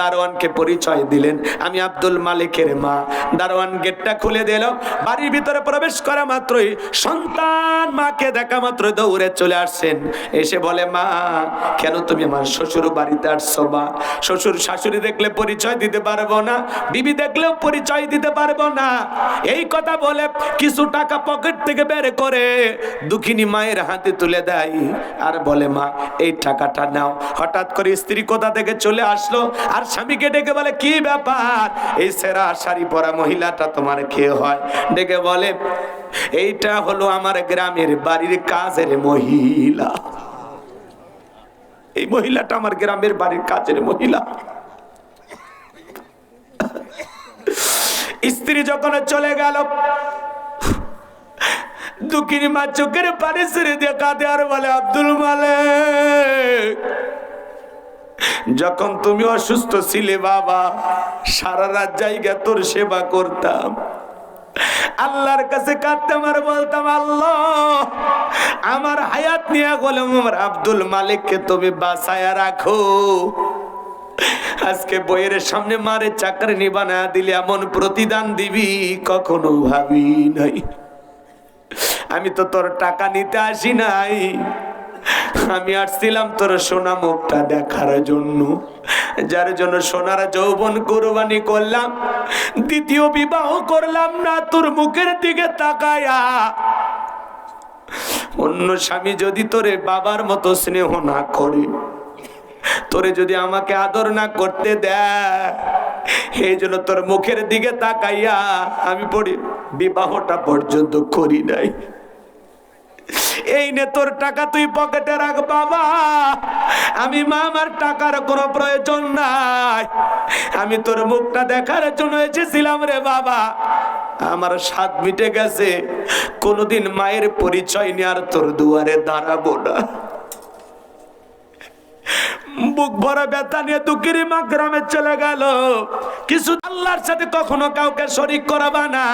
দারোয়ানকে পরিচয় দিলেন। আমি আব্দুল মালিকের মা। দারোয়ান গেটটা খুলে দিল। বাড়ির ভিতরে প্রবেশ করা মাত্রই সন্তান মাকে দেখা মাত্র দৌড়ে চলে আসছেন। এসে বলে, মা, কেন তুমি আমার শ্বশুর বাড়িতে আসছো মা? শ্বশুর শাশুড়ি দেখলে পরিচয় দিতে পারব না, বিবি দেখলেও পরিচয় দিতে পারব না। এই কথা বলে কিছু টাকা পকেট থেকে বের করে দুঃখিনী মায়ের হাতে তুলে দেয়। আর বলে, মা, এই টাকাটা নাও। হঠাৎ করে স্ত্রী কোথা থেকে চলে আসলো? আর স্বামীকে ডেকে বলে, কি ব্যাপার? এই সেরা শাড়ি পরা মহিলাটা তোমার কে হয়? ডেকে বলে, এইটা হলো আমার গ্রামের বাড়ির কাজের মহিলা। এই মহিলাটা আমার গ্রামের বাড়ির কাজের মহিলা। স্ত্রী যখন চলে গেল, দুঃখিনী মা চোখের পানি ছেড়ে দিয়ে কাঁদে আর বলে, আব্দুল মালিক যখন তুমি অসুস্থ ছিলে, বাবা, সারা রাত জায়গা তোর সেবা করতাম। আল্লাহর কাছে কাঁদতাম আর বলতাম, আল্লাহ, আমার হায়াত নিয়ে বললাম আমার আব্দুল মালিককে তুমি বাসায় রাখো। আজকে বইয়ের সামনে মারে চাকরি নিবানা দিলে এমন প্রতিদান দিবি কখনো ভাবি নাই। আমি তো তোর টাকা নিতে আসি নাই। আমি আসছিলাম তোর সোনা মুখটা দেখার জন্য। যার জন্য সোনার যৌবন কোরবানি করলাম, দ্বিতীয় বিবাহ করলাম না, তোর মুখের দিকে তাকায়া। অন্য স্বামী যদি তোরে বাবার মতো স্নেহ না করে, তোরে যদি আমাকে আদর না করতে দেয় তোর মুখের দিকে তাকাইয়া আমি পড়ি বিবাহটা পর্যন্ত করি নাই। এই নে, তোর টাকা তুই পকেটে রাখ, বাবা। আমি মা আমার টাকার কোনো প্রয়োজন নাই। আমি তোর মুখটা দেখার জন্য এসেছিলাম রে বাবা। আমার স্বাদ মিটে গেছে। কোনোদিন মায়ের পরিচয় নিয়ে আর তোর দুয়ারে দাঁড়াবো না। বুক ভরা ব্যথা নিয়ে দুঃখের মা গ্রামে চলে গেল। কিছু আল্লাহর সাথে কখনো কাউকে শরিক করবা না।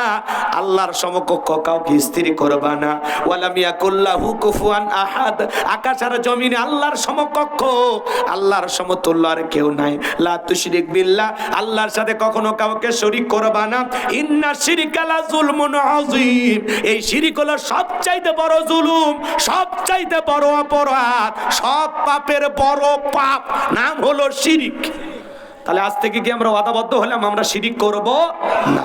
আল্লাহর সমকক্ষ কাউকে স্ত্রী করবা না। ওয়ালাম ইয়াকুল্লাহু কুফুয়ান আহাদ। আকাশ আর জমিনে আল্লাহর সমকক্ষ। আল্লাহর সমতুল্য আর কেউ নাই। লা তুশরিক বিল্লাহ। আল্লাহর সাথে কখনো কাউকে শরিক করবা না। ইন্না শিরিকা লা যুলমুন আযীম। এই শিরিক হলো সবচাইতে বড় জুলুম, সবচাইতে বড় অপরাধ। সব পাপের বড় পাপ। নাম হলো শিরিক। তাহলে আজ থেকে কি আমরা ওয়াদাবদ্ধ হলাম? আমরা শিরিক করব না।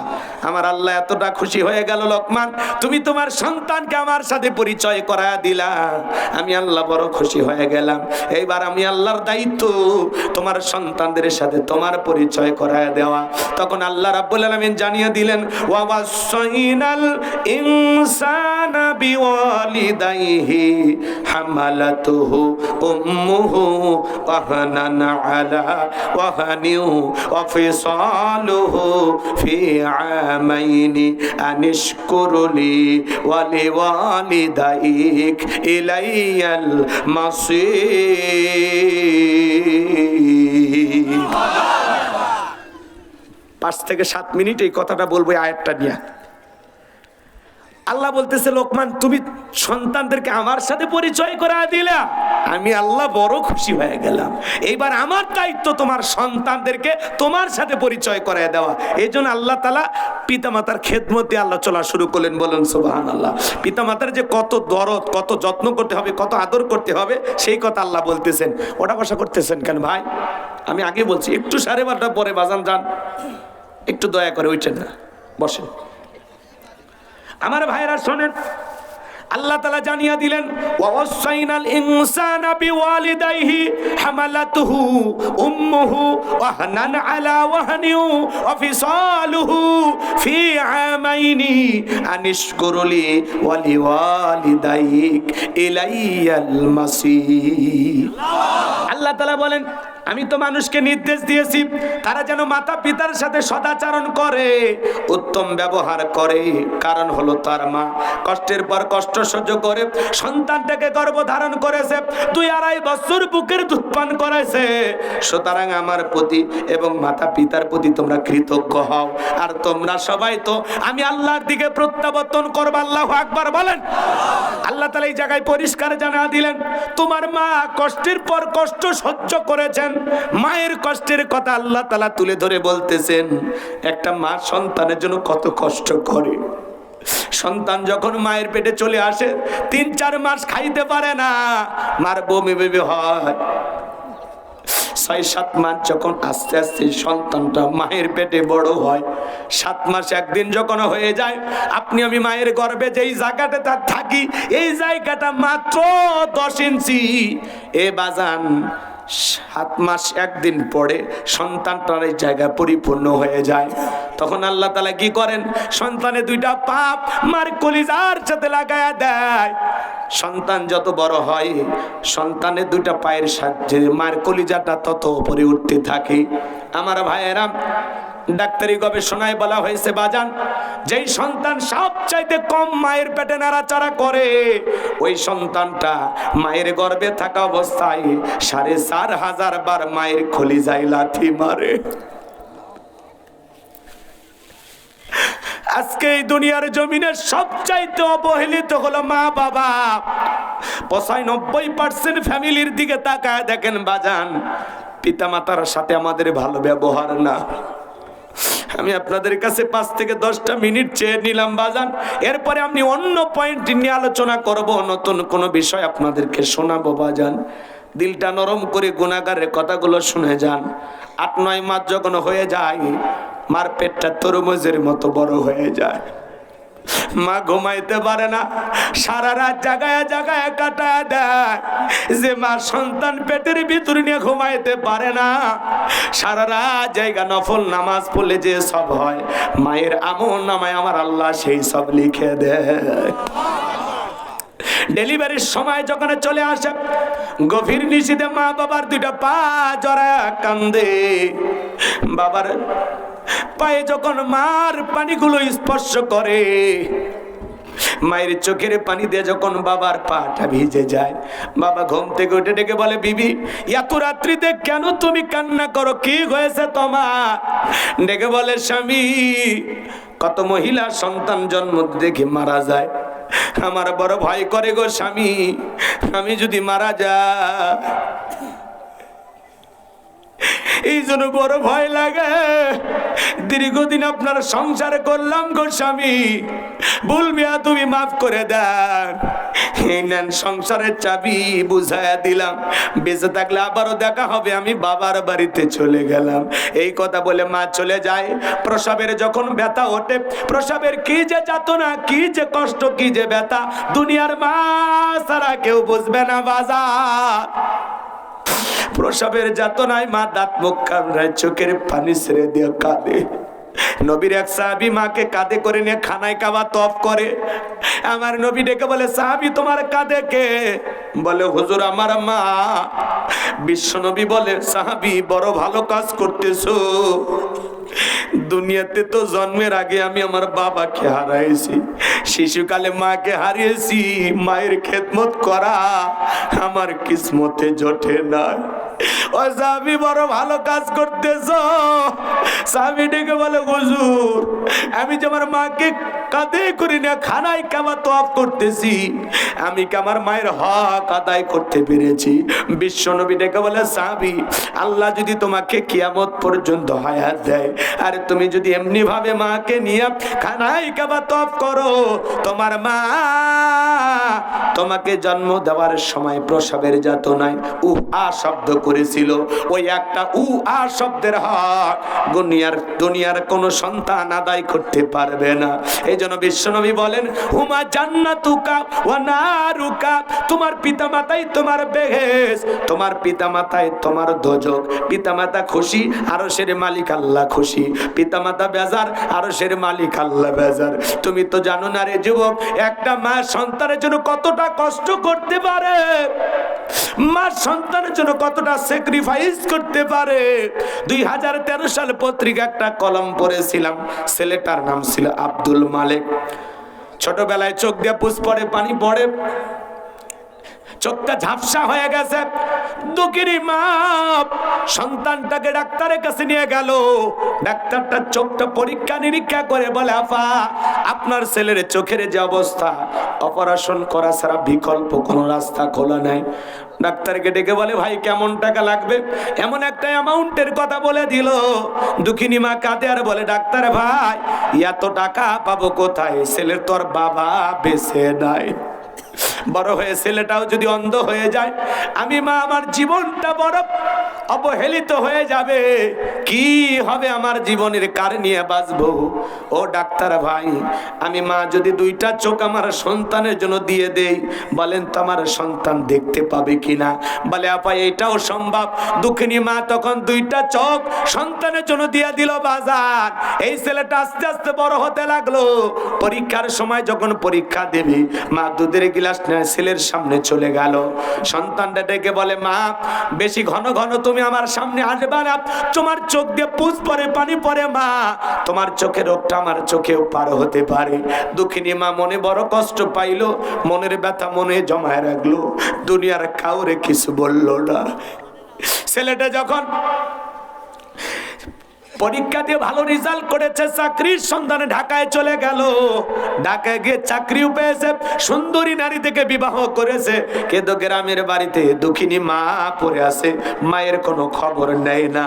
আমার আল্লাহ এতটা খুশি হয়ে গেল লোকমান, তুমি তোমার সন্তানকে আমার সাথে পরিচয় করা দিলা। আমি আল্লাহ বড় খুশি হয়ে গেলাম। এইবার আমি আল্লাহর দায়িত্ব তোমার সন্তানদের সাথে তোমার পরিচয় করায় দেওয়া। তখন আল্লাহ রাব্বুল আলামিন জানিয়ে দিলেন ওয়াসাইনাল ইনসানা বিওয়ালিদাইহি হামালাতুহু উম্মুহু ওয়াহানান আলা ওয়াহানিউ ওয়া ফিসালুহু ফি عامين أن اشكر لي ولوالديك إلي المصير পাঁচ থেকে সাত মিনিট এই কথাটা বলবো এই আয়াতটা নিয়ে আল্লাহ বলতেছে লোকমান তুমি সন্তানদেরকে আমার সাথে পরিচয় করা দিলা আমি আল্লাহ বড় খুশি হয়ে গেলাম এইবার আমার দায়িত্ব তোমার সন্তানদেরকে তোমার সাথে পরিচয় করায় দেওয়া এই জন্য আল্লাহ তালা পিতামাতার খেদমতে আল্লাহ চলা শুরু করলেন বলেন সুবাহান আল্লাহ পিতামাতার যে কত দরদ, কত যত্ন করতে হবে, কত আদর করতে হবে, সেই কথা আল্লাহ বলতেছেন। ওটা বসা করতেছেন কেন ভাই? আমি আগে বলছি, একটু সাড়ে বারোটা পরে বাজান যান। একটু দয়া করে ওইটেন না, বসেন। আমার ভাইরা শোনেন আল্লাহ তালা জানিয়ে দিলেন ওয়াসাইনাল ইনসানা বিওয়ালিদাইহি হামালাতুহু উম্মুহু ওয়াহনান আলা ওয়াহনিউ ওয়া ফিসালুহু ফি আমাইনি আনিশকুরলি ওয়া লিওয়ালিদাইক ইলাইয়াল মাসির আল্লাহ তাআলা বলেন আমি তো মানুষকে নির্দেশ দিয়েছি, তারা যেন মাতা পিতার সাথে সদাচরণ করে, উত্তম ব্যবহার করে। কারণ হলো তার মা। কষ্টের পর কষ্ট সহ্য করে, সন্তানটাকে গর্ভ ধারণ করেছে, দুই আড়াই বছর বুকের দুধ পান করেছে। সুতরাং আমার প্রতি এবং মাতা পিতার প্রতি তোমরা কৃতজ্ঞ হও। আর তোমরা সবাই তো আমি আল্লাহর দিকে প্রত্যাবর্তন করব, আল্লাহ আকবার বলেন। আল্লাহ তালা এই জায়গায় পরিষ্কার জানা দিলেন, তোমার মা কষ্টের পর কষ্ট সহ্য করেছেন মায়ের কষ্টের কথা আল্লাহ তালা তুলে ধরে বলতেছেন, একটা মা সন্তানের জন্য কত কষ্ট করে। সন্তান যখন মায়ের পেটে চলে আসে, তিন চার মাস খাইতে পারে না, মার বমি বেবি হয়। ছয়, সাত মাস যখন আস্তে আস্তে সন্তানটা মায়ের পেটে বড় হয়, সাত মাস একদিন যখন হয়ে যায়, আপনি আমি মায়ের গর্ভে যেই জায়গাটা তার থাকি, এই জায়গাটা মাত্র দশ ইঞ্চি। এ বাজান সাত মাস একদিন পরে সন্তানটার এই জায়গা পরিপূর্ণ হয়ে যায়। তখন আল্লাহ তালা কি করেন? সন্তানে দুইটা পাপ মার কলিজার সাথে লাগায়া দেয়। সন্তান যত বড় হয়, সন্তানের দুইটা পায়ের সাহায্যে মার কলিজাটা তত উপরে উঠতে থাকে। আমার ভাইয়েরা ডাক্তারি গবেষণায় বলা হয়েছে, বাজান, যেই সন্তান সব চাইতে কম মায়ের পেটে নাড়াচাড়া করে, ওই সন্তানটা মায়ের গর্ভে থাকা অবস্থায় সাড়ে চার হাজার বার মায়ের খলিজায় লাথি মারে। আজকে এই দুনিয়ার জমিনের সবচাইতে অবহেলিত হলো মা বাবা। পঁচানব্বই পার্সেন্ট ফ্যামিলির দিকে তাকায় দেখেন, বাজান, পিতামাতার সাথে আমাদের ভালো ব্যবহার না। আমি আপনাদের কাছে পাঁচ থেকে দশটা মিনিট চেয়ে নিলাম, বাজান। এরপরে আমি অন্য পয়েন্ট নিয়ে আলোচনা করব, নতুন কোনো বিষয় আপনাদেরকে শোনাবো, বাজান। দিলটা নরম করে গুণাগারের কথাগুলো শুনে যান। আট, নয় মাস যখন হয়ে যায়, মার পেটটা তরমুজের মতো বড় হয়ে যায়। মা ঘুমাইতে পারে না, সারা রাত জাগায় জাগায় কাটায় দেয়। যে মা সন্তান পেটের ভিতর নিয়ে ঘুমাইতে পারে না, সারা রাত জায়গা নফল নামাজ পড়লে যে সব হয়, মায়ের আমন নামায় আমার আল্লাহ সেই সব লিখে দেয়। ডেলিভারির সময় যখন চলে আসে, গভীর নিশিতে মা বাবার দুইটা পা জরা কান্দে। বাবার পায়ে যখন মার পানিগুলো স্পর্শ করে, মায়ের চোখের পানি দিয়ে যখন বাবার পাটা ভিজে যায়, বাবা ঘুম থেকে উঠে ডেকে বলে, বিবি, এত রাত্রিতে কেন তুমি কান্না করো? কি হয়েছে তোমার? ডেকে বলে, স্বামী, কত মহিলা সন্তান জন্ম দেখে মারা যায়। আমার বড় ভয় করে গো স্বামী, আমি যদি মারা যাই এই জন্য বড় ভয় লাগে। দীর্ঘদিন আপনার সংসার করলাম গো স্বামী। বলবিয়া তুমি মাফ করে দেন। সংসারের চাবি বুঝাইয়া দিলাম। বেঁচে থাকলে আবারও দেখা হবে, আমি বাবার বাড়িতে চলে গেলাম। এই কথা বলে মা চলে যায়। প্রসবের যখন ব্যথা ওঠে, প্রসবের কি যে যাতনা, কি যে কষ্ট, কি যে ব্যথা, দুনিয়ার মা সারা কেউ বুঝবে না বাজার। প্রসবের যাতনায় মা দাঁত মুখ কামড়ায় চোখের পানি ছেড়ে দিয়ে কাঁদে। নবীর এক সাহাবি মাকে কাঁধে করে নিয়ে খানায় কাবা তফ করে। আমার নবী ডেকে বলে, সাহাবি, তোমার কাঁধে কে? বলে, হুজুর, আমার মা। বিশ্ব নবী বলে, সাহাবি, বড় ভালো কাজ করতেছো। দুনিয়াতে তো জন্মের আগে আমি আমার বাবাকে হারাইছি, শিশুকালে মাকে হারিয়েছি, মায়ের খেদমত করা আমার কিসমতে জোটে না ও আল্লাহ যদি তোমাকে কিয়ামত পর্যন্ত হায়াত দেয়, আর তুমি যদি এমনি ভাবে মাকে নিয়ে খানায় কাবা তফ করো, তোমার মা তোমাকে জন্ম দেওয়ার সময় প্রসবের যাতনায় উ আ শব্দ করেছিল। ওই একটা উ আ শব্দের হক দুনিয়ার দুনিয়ার কোনো সন্তান আদায় করতে পারবে না। এই জন্য বিশ্বনবী বলেন, হুমা জান্নাতুকা ওয়া নারুকা। তোমার পিতামাতাই তোমার বেহেস তোমার পিতামাতাই তোমার দোজক। পিতামাতা খুশি আরও সের মালিক আল্লাহ খুশি। পিতামাতা বেজার আরও সের মালিক আল্লাহ বেজার। তুমি তো জানো না রে যুবক, একটা মা সন্তানের জন্য কতটা কষ্ট করতে পারে? মা সন্তানের জন্য কতটা স্যাক্রিফাইস করতে পারে। দুই হাজার তেরো সাল পত্রিকা একটা কলম পড়েছিলাম, ছেলেটার নাম ছিল আব্দুল মালিক। ছোটবেলায় চোখ দিয়ে পুষ পড়ে পানি পড়ে। চোখটা ঝাপসা হয়ে গেছে। দুঃখিনী মা, সন্তানটাকে ডাক্তারের কাছে নিয়ে গেল। ডাক্তারটা চোখটা পরীক্ষা নিরীক্ষা করে বলে আপা আপনার ছেলের চোখের যে অবস্থা, অপারেশন করা ছাড়া বিকল্প কোনো রাস্তা খোলা নাই। ডাক্তারকে ডেকে বলে, ভাই, কেমন টাকা লাগবে? এমন একটা অ্যামাউন্টের কথা বলে দিল। দুঃখিনী মা কাঁদে আর বলে, ডাক্তার ভাই, এত টাকা পাবো কোথায়? ছেলের তোর বাবা বেঁচে নাই। বড় হয়ে ছেলেটাও যদি অন্ধ হয়ে যায়, আমি মা, আমার জীবনটা বড় অবহেলিত হয়ে যাবে। কি হবে আমার জীবনের কার নিয়ে বাঁচবো? ও ডাক্তার ভাই, আমি মা, যদি দুইটা চোখ আমার সন্তানের জন্য দিয়ে দেই, বলেন তো আমার সন্তান দেখতে পাবে কিনা? বলে, আপা, এটাও সম্ভব। দুঃখিনী মা তখন দুইটা চোখ সন্তানের জন্য দিয়ে দিল বাজার। এই ছেলেটা আস্তে আস্তে বড় হতে লাগল। পরীক্ষার সময় যখন পরীক্ষা দেবে, মা দুধের গিলাস নিয়ে ছেলের সামনে চলে গেল। সন্তানটা ডেকে বলে, মা, বেশি ঘন ঘন তুমি আমার সামনে আসবে না। তোমার চোখ দিয়ে পুষ পরে পানি পরে মা। তোমার চোখের রোগটা আমার চোখেও পার হতে পারে। দুঃখিনী মা মনে বড় কষ্ট পাইলো, মনের ব্যথা মনে জমায় রাখল। দুনিয়ার কাউরে কিছু বলল না। ছেলেটা যখন পরীক্ষা দিয়ে ভালো রেজাল্ট করেছে, চাকরির সন্ধানে ঢাকায় চলে গেল। ঢাকায় গিয়ে চাকরিও পেয়েছে, সুন্দরী নারী থেকে বিবাহ করেছে। কিন্তু গ্রামের বাড়িতে দুঃখিনী মা পড়ে আছে, মায়ের কোনো খবর নেই না।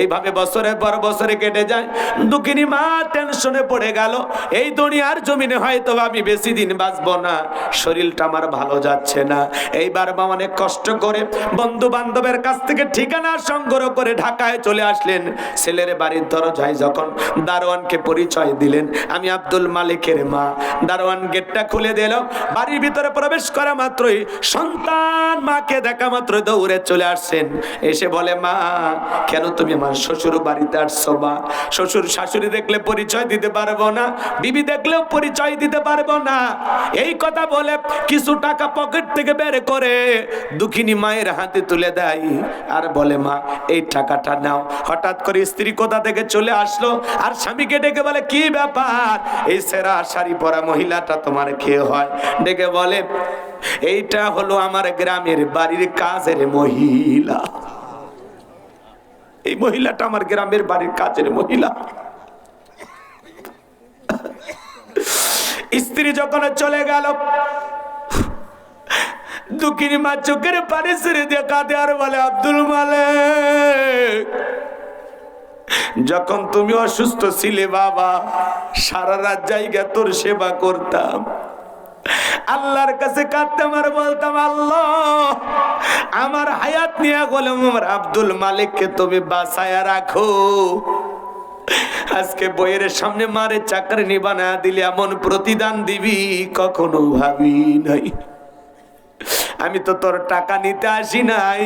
এইভাবে বছরের পর বছরে কেটে যায়, দুঃখিনী মা টেনশনে পড়ে গেল। এই দুনিয়ার জমিনে হয়তো আমি বেশি দিন বাঁচবো না, শরীরটা আমার ভালো যাচ্ছে না। এইবার মা অনেক কষ্ট করে বন্ধু বান্ধবের কাছ থেকে ঠিকানা সংগ্রহ করে ঢাকায় চলে আসলেন। ছেলের বাড়ির দরজায় যখন দারোয়ানকে পরিচয় দিলেন, আমি আব্দুল মালিকের মা। দারোয়ান গেটটা খুলে দিল, বাড়ির ভিতরে প্রবেশ করা মাত্রই সন্তান মাকে দেখা মাত্র দৌড়ে চলে আসছেন। এসে বলে, মা, কেন তুমি আমার শ্বশুর বাড়িতে আসছো মা? শ্বশুর শাশুড়ি দেখলে পরিচয় দিতে পারব না, বিবি দেখলেও পরিচয় দিতে পারব না। এই কথা বলে কিছু টাকা পকেট থেকে বের করে দুঃখিনী মায়ের হাতে তুলে দেয়। আর বলে, মা, এই টাকাটা নাও। হঠাৎ করে স্ত্রী কোথা থেকে চলে আসলো। আর স্বামীকে ডেকে বলে, কি ব্যাপার? এই সেরা শাড়ি পরা মহিলাটা তোমার খেয়ে হয়? ডেকে বলে, এইটা হলো আমার গ্রামের বাড়ির কাজের মহিলা। এই মহিলাটা আমার গ্রামের বাড়ির কাজের মহিলা। স্ত্রী যখন চলে গেল, দুঃখিনী মা চোখের পানি ছেড়ে দিয়ে কাঁদে আর বলে, আব্দুল মালিক যখন তুমি অসুস্থ ছিলে, বাবা, সারা রাত জায়গা তোর সেবা করতাম। আল্লাহর কাছে কাঁদতাম আর বলতাম, আল্লাহ, আমার হায়াত নিয়ে বললাম আমার আব্দুল মালিককে তুমি বাসায় রাখো। আজকে বইয়ের সামনে মারে চাকরি নিবানা দিলে এমন প্রতিদান দিবি কখনো ভাবি নাই। আমি তো তোর টাকা নিতে আসি নাই।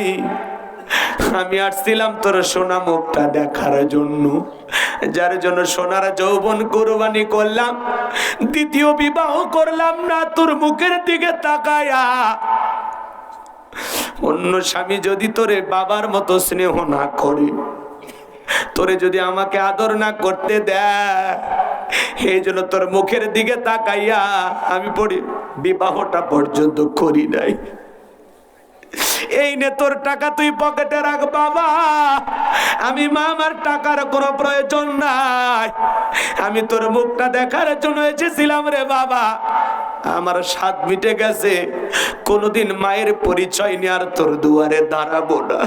আমি আসছিলাম তোর সোনা মুখটা দেখার জন্য। যার জন্য সোনার যৌবন কোরবানি করলাম। দ্বিতীয় বিবাহ করলাম না, তোর মুখের দিকে তাকায়া। অন্য স্বামী যদি তোরে বাবার মতো স্নেহ না করে, তোরে যদি আমাকে আদর না করতে দেয় তোর মুখের দিকে তাকাইয়া আমি পড়ি বিবাহটা পর্যন্ত করি নাই। এই নে তোর টাকা তুই পকেটে রাখ, বাবা। আমি মা আমার টাকার কোনো প্রয়োজন নাই। আমি তোর মুখটা দেখার জন্য এসেছিলাম রে, বাবা। আমার স্বাদ মিটে গেছে। কোনোদিন মায়ের পরিচয় নিয়ে আর তোর দুয়ারে দাঁড়াবো না।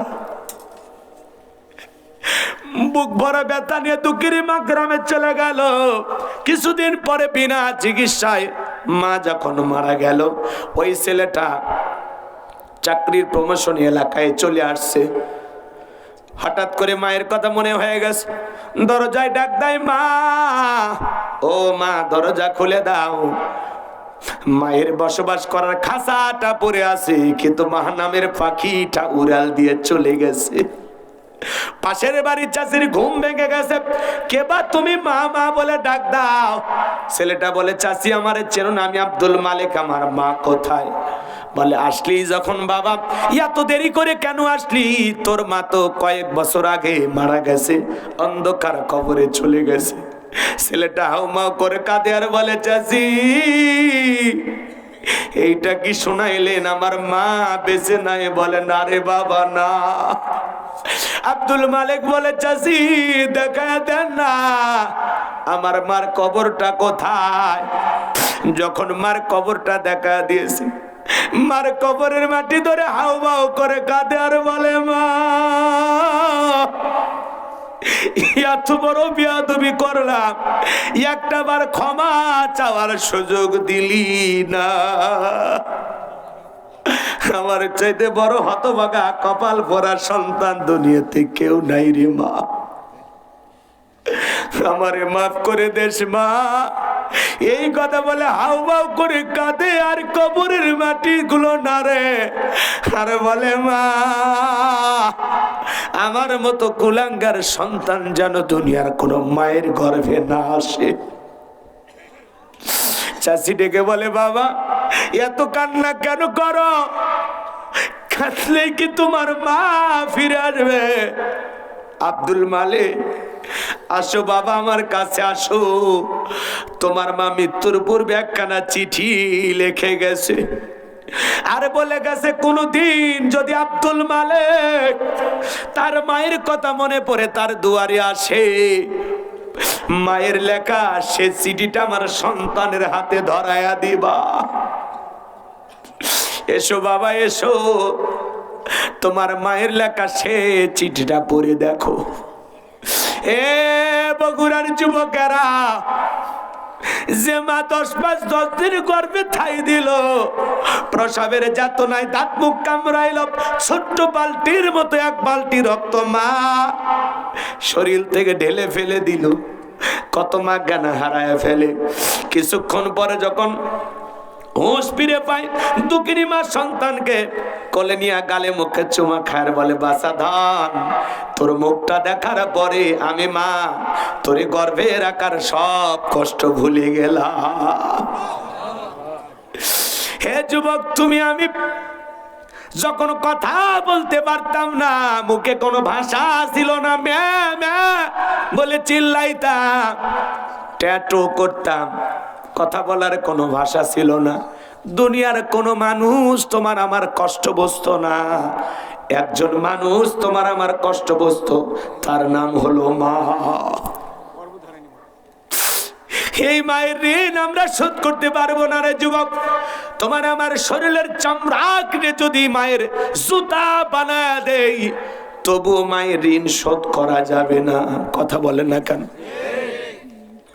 বুক ভরা ব্যথা নিয়ে দুঃখের মা গ্রামে চলে গেল। কিছুদিন পরে বিনা চিকিৎসায় মা যখন মারা গেল, ওই ছেলেটা চাকরির প্রমোশন এলাকায় চলে আসছে। হঠাৎ করে মায়ের কথা মনে হয়ে গেছে, দরজায় ডাক দেয়, মা, ও মা, দরজা খুলে দাও। মায়ের বসবাস করার খাসাটা পড়ে আছে, কিন্তু মাহানামের পাখিটা উড়াল দিয়ে চলে গেছে। পাশের বাড়ির চাষির ঘুম ভেঙে গেছে। কেবা তুমি মা মা বলে ডাক দাও। ছেলেটা বলে, চাষি আমার চেনো না, আমি আব্দুল মালিক, আমার মা কোথায়? বলে, আসলি যখন বাবা, এত দেরি করে কেন আসলি? তোর মা তো কয়েক বছর আগে মারা গেছে, অন্ধকার কবরে চলে গেছে। ছেলেটা হাউমাউ করে কাঁদে আর বলে, চাষি এইটা কি শোনাইলেন? আমার মা বেঁচে নাই বলে, না রে বাবা, না। আব্দুল মালিক বলে চাষি দেখা দেন না। আমার মার কবরটা কোথায়? যখন মার কবরটা দেখা দিয়েছে, মার কবরের মাটি ধরে হাউ করে কাঁদে আর বলে, মা এত বড় বিয়াদবি করলাম। একটা বার ক্ষমা চাওয়ার সুযোগ দিলি না। আমার চাইতে বড় হতভাগা কপাল ভরা সন্তান দুনিয়াতে কেউ নাই রে মা। আমারে মাফ করে দেশ মা। এই কথা বলে হাউ বাউ করে কাঁদে আর কবরের মাটি গুলো নারে আর বলে, মা, আমার মতো কুলাঙ্গার সন্তান যেন দুনিয়ার কোনো মায়ের গর্ভে না আসে। চাষি ডেকে বলে, বাবা, এত কান্না কেন করো? কাঁদলে কি তোমার মা ফিরে আসবে? আব্দুল মালিক আসো বাবা আমার কাছে আসো। তোমার মা মৃত্যুর পূর্বে একখানা চিঠি লিখে গেছে। আর বলে গেছে, কোনদিন যদি আব্দুল মালিক তার মায়ের কথা মনে পড়ে, তার দুয়ারে আসে। মায়ের লেখা, সে চিঠিটা আমার সন্তানের হাতে ধরায়া দিবা। এসো বাবা, এসো। তোমার মায়ের লেখা, সে চিঠিটা পড়ে দেখো। এ বগুড়ার যুবকেরা, যে মা দশ পাঁচ দশ দিন গর্বে ঠাই দিল, প্রসাবের যাতনায় দাঁত মুখ কামড়াইল, ছোট্ট বালতির মতো এক বালতি রক্ত মা শরীর থেকে ঢেলে ফেলে দিল। কত মা জ্ঞান হারায় ফেলে। কিছুক্ষণ পরে যখন হুঁশ ফিরে পাই। দুকিনি মা সন্তানকে কোলে নিয়ে গালে মুখে চুমা খায় বলে বাসা ধান, তোর মুখটা দেখার পরে আমি মা, তোরে গর্ভে রাখার সব কষ্ট ভুলে গেলাম। হে যুবক, তুমি আমি যখন কথা বলতে পারতাম না, মুখে কোনো ভাষা ছিল না ম্যা ম্যা বলে চিল্লাইতাম, ট্যাটু করতাম। কথা বলার কোনো ভাষা ছিল না। দুনিয়ার কোনো মানুষ তোমার আমার কষ্ট বসত না। একজন মানুষ তোমার আমার কষ্ট বসত তার নাম হলো মা। এই মায়ের ঋণ আমরা শোধ করতে পারব না রে যুবক। তোমার আমার শরীরের চামড়াকে যদি মায়ের জুতা বানায় দেই, তবু মায়ের ঋণ শোধ করা যাবে না। কথা বলে না কেন?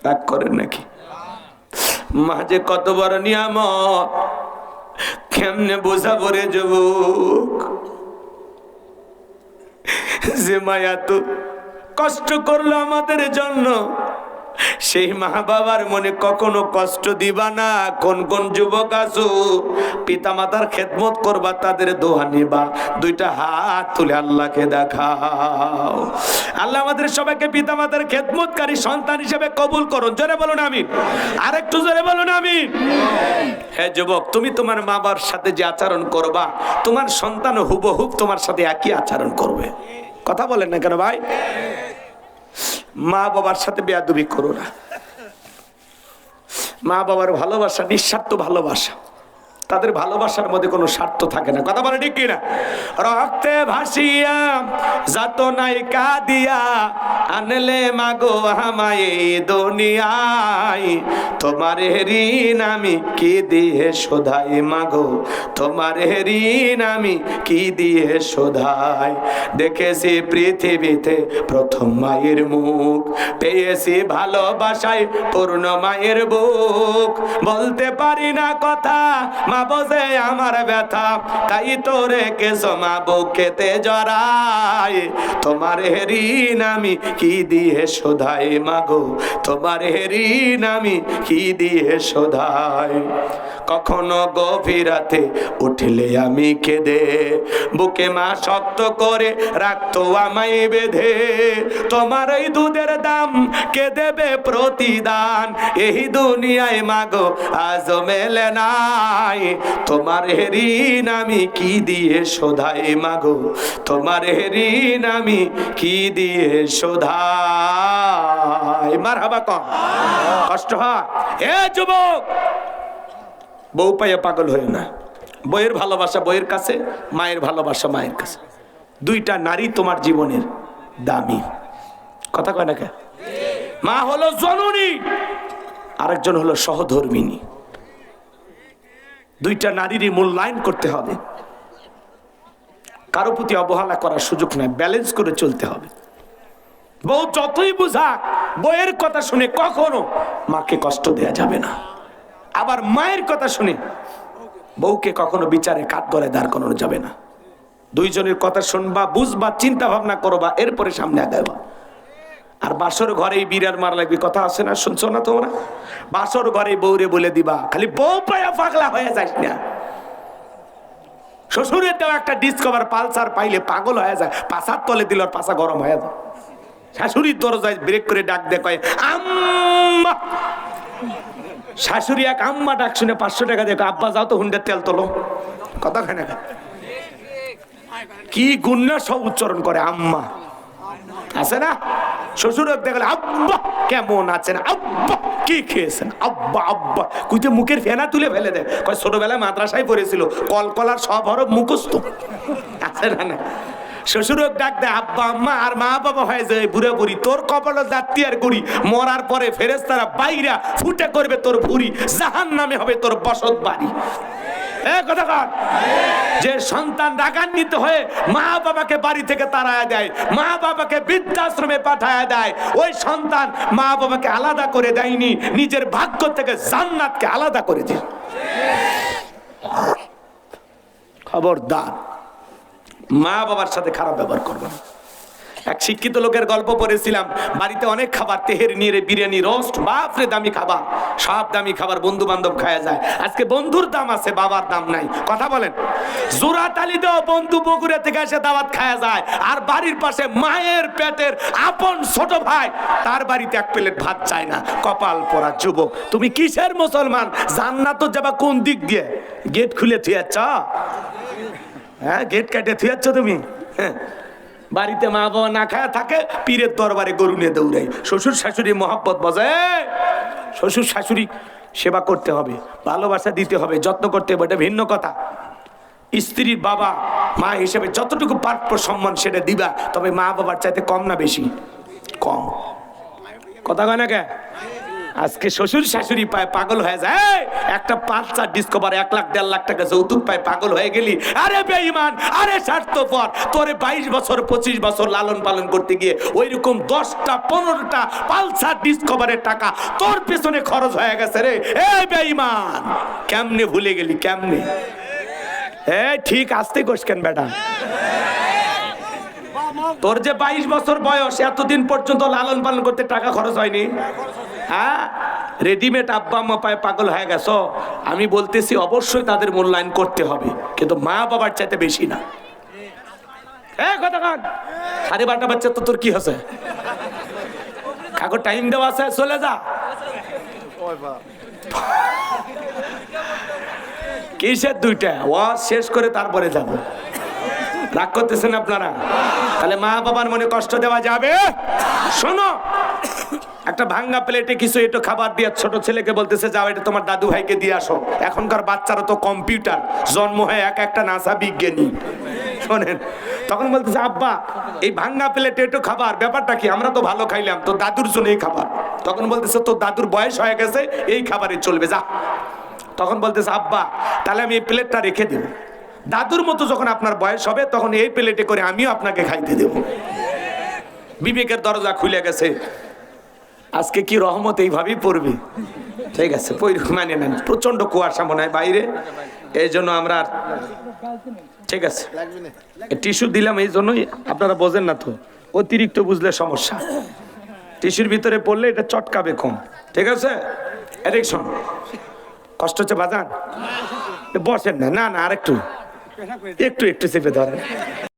রাগ করেন নাকি? মা যে কত বড় নিয়ামত, কেমনে বোঝা পড়ে যুবক? যে মায়া তো কষ্ট করল আমাদের জন্য সেই মা বাবার মনে কখনো কষ্ট দিবা না। কোন কোন যুবক আছো? পিতা মাতার খেদমত করবা, তাদের দোহা নিবা। দুইটা হাত তুলে আল্লাহকে দেখাও। আল্লাহ আমাদের সবাইকে পিতা মাতার খেদমতকারী সন্তান হিসেবে কবুল করুন। জোরে বলুন আমি আরেকটু জোরে বলুন আমি হ্যাঁ যুবক, তুমি তোমার মা বাবার সাথে যে আচরণ করবা, তোমার সন্তান হুবহুব তোমার সাথে একই আচরণ করবে। কথা বলেন না কেন ভাই? মা বাবার সাথে বেয়াদবি করো না। মা বাবার ভালোবাসা নিঃস্বার্থ ভালোবাসা। তাদের ভালোবাসার মধ্যে কোনো স্বার্থ থাকে না। কথা বলে ঠিক কিনা? রক্তে ভাসিয়া যাত নাই কাদিয়া আনলে মাগো হামায় দুনিয়ায়। তোমার ঋণ আমি কি দিয়ে শোধাই মাগো? তোমার ঋণ আমি কি দিয়ে শোধাই? দেখেছি পৃথিবীতে প্রথম মায়ের মুখ, পেয়েছি ভালোবাসায় পূর্ণ মায়ের বুক। বলতে পারি না কথা, মা বোঝে আমার ব্যথা, তাই তো কে সমা বুকেতে জড়াই। তোমার ঋণ নামি কি দিয়ে শোধাই মাগো তোমার ঋণ নামি কি দিয়ে শোধাই? কখনো গভীর রাতে উঠলে আমি কেঁদে, বুকে মা শক্ত করে রাখতো আমায় বেঁধে। তোমার এই দুধের দাম কে দেবে প্রতিদান? এই দুনিয়ায় মাগো আজ মেলে নাই। তোমার ঋণ আমি কি দিয়ে শোধাই মাগো? তোমার ঋণ আমি কি দিয়ে শোধাই? মার হাবা কষ্ট হয়। এ যুবক বউ পাইয়া পাগল হয়ে না। বইয়ের ভালোবাসা বইয়ের কাছে, মায়ের ভালোবাসা মায়ের কাছে। দুইটা নারী তোমার জীবনের দামি। কথা কয় না কে? মা হলো জননী, আরেকজন হলো সহধর্মিনী। দুইটা নারীরই মূল্যায়ন করতে হবে। কারও প্রতি অবহেলা করার সুযোগ নাই, ব্যালেন্স করে চলতে হবে। বউ যতই বুঝাক, বইয়ের কথা শুনে কখনো মাকে কষ্ট দেয়া যাবে না। আবার মায়ের কথা শুনে বউকে কখনো বিচারে কাঠ করে দাঁড় করানো যাবে না। দুইজনের কথা শুনবা, বুঝবা চিন্তা ভাবনা করবা, এরপরে সামনে আগাইবা আর বাসর ঘরে বিরার মার লাগবে, কথা আছে না, শুনছো না তোমরা? বাসর ঘরে বউরে বলে দিবা, খালি বউ পায়া পাগলা হয়ে যাস না। শ্বশুরের দেওয়া একটা ডিসকভার পালসার পাইলে পাগল হয়ে যায় পাশার তলে দিল আর পাশা গরম হয়ে যায়। শাশুড়ির দরজায় ব্রেক করে ডাক দেয়, কয়, আম্মা! শাশুড়ি এক আম্মা ডাক শুনে পাঁচশো টাকা দেখো আব্বা যাও তো হুন্ডের তেল তোলো। কথা খায় না কি গুন্না সব উচ্চারণ করে আম্মা। আছে না? শ্বশুর দেখলে আব্বা কেমন আছেন? আব্বা কি খেয়েছেন? আব্বা আব্বা। কুইতে মুখের ফেনা তুলে ফেলে দেয়। কয় ছোটবেলায় মাদ্রাসায় পড়েছিল কলকলার সব হরফ মুখস্থ। আছে না না? শ্বশুর ডাক দেয় আব্বা, আম্মা আর মা বাবা হয়ে যায় বুড়ে বুড়ি। তোর কপাল দাঁতি আর করি মরার পরে ফেরেস তারা বাইরা ফুটে করবে তোর ভুড়ি। জাহান নামে হবে তোর বসত বাড়ি। যে সন্তান রাগান্বিত হয়ে মা বাবাকে বাড়ি থেকে তাড়ায় দেয়, মা বাবাকে বৃদ্ধাশ্রমে পাঠায় দেয়, ওই সন্তান মা বাবাকে আলাদা করে দেয়নি, নিজের ভাগ্য থেকে জান্নাতকে আলাদা করে দেয় খবরদার। মা বাবার সাথে খারাপ ব্যবহার করবে না। এক শিক্ষিত লোকের গল্প পড়েছিলাম, বাড়িতে অনেক খাবার, তেহের নিয়ে বিরিয়ানি, রোস্ট, বাপরে দামি খাবার, সব দামি খাবার বন্ধু বান্ধব খাওয়া যায়। আজকে বন্ধুর দাম আছে, বাবার দাম নাই। কথা বলেন জোড়া তালি দেও বন্ধু বগুড়া থেকে এসে দাওয়াত খাওয়া যায়, আর বাড়ির পাশে মায়ের পেটের আপন ছোট ভাই, তার বাড়িতে এক প্লেট ভাত চায় না। কপাল পরা যুবক, তুমি কিসের মুসলমান? জান্নাত যাবা কোন দিক দিয়ে? গেট খুলে থুয়াচ্ছ হ্যাঁ গেট কাটে থুয়াচ্ছ তুমি? হ্যাঁ। বাড়িতে মা বাবা না খায় থাকে, পীরের দরবারে গরু নিয়ে দৌড়াই শ্বশুর শাশুড়ি মহাব্বত বজায়। শ্বশুর শাশুড়ি সেবা করতে হবে, ভালোবাসা দিতে হবে, যত্ন করতে হবে, এটা ভিন্ন কথা। স্ত্রীর বাবা, মা হিসেবে যতটুকু প্রাপ্য সম্মান সেটা দিবা, তবে মা বাবার চাইতে কম না বেশি? কম। কথা কয় না কে? আজকে শ্বশুর শাশুড়ি পায় পাগল হয়ে যায়। একটা পাঁচ চার ডিসকভার এক লাখ, দেড় লাখ টাকা যৌতুক পায় পাগল হয়ে গেলি। আরে বেঈমান, আরে স্বার্থপর, তোরে বাইশ বছর, পঁচিশ বছর লালন পালন করতে গিয়ে ওই রকম দশটা, পনেরোটা পালসার ডিসকভারের টাকা তোর পেছনে খরচ হয়ে গেছে রে। এই বেঈমান, কেমনে ভুলে গেলি, কেমনে? এ ঠিক আসতে কোষ কেন বেটা? তোর যে বাইশ বছর বয়স, এতদিন পর্যন্ত লালন পালন করতে টাকা খরচ হয়নি? হ্যাঁ? রেডিমেড আব্বা আম্মা পায়ে পাগল হয়ে গেছো? আমি বলতেছি অবশ্যই তাদের মূল্যায়ন করতে হবে, কিন্তু মা বাবার চাইতে বেশি না। সাড়ে বারোটা বাচ্চা তো তোর কি হচ্ছে কাকু টাইম দেওয়া আছে, চলে যা। কিসের দুইটা? ওয়াজ শেষ করে তারপরে যাব। রাগ করতেছেন আপনারা? তাহলে মা বাবার মনে কষ্ট দেওয়া যাবে? শোনো একটা ভাঙ্গা প্লেটে কিছু একটু খাবার দিয়ে ছোট ছেলেকে বলতেছে, যাও, এটা তোমার দাদু ভাইকে দিয়ে আসো। এখনকার বাচ্চারা তো কম্পিউটার। জন্ম হয় এক একটা নাসা বিজ্ঞানী। শোনেন, তখন বলতেছে, আব্বা, এই ভাঙ্গা প্লেটে একটু খাবার, ব্যাপারটা কি? আমরা তো ভালো খাইলাম, তো দাদুর জন্য এই খাবার। তখন বলতেছে, তোর দাদুর বয়স হয়ে গেছে, এই খাবারে চলবে, যা। তখন বলতেছে, আব্বা, তাহলে আমি এই প্লেটটা রেখে দেব। দাদুর মতো যখন আপনার বয়স হবে, তখন এই প্লেটে করে আমিও আপনাকে খাইতে দেব। বিবেকের দরজা খুলে গেছে। আজকে কি রহমত এইভাবেই পড়বে? ঠিক আছে মানে নেন প্রচণ্ড কুয়াশা মনে হয় বাইরে এই জন্য আমরা ঠিক আছে টিস্যু দিলাম এই জন্যই আপনারা বোঝেন না তো, অতিরিক্ত বুঝলে সমস্যা। টিস্যুর ভিতরে পড়লে এটা চটকাবে কম, ঠিক আছে? এদিক শোন, কষ্ট হচ্ছে বাজান? বসেন না না না, আরেকটু, একটু একটু চেপে ধরেন।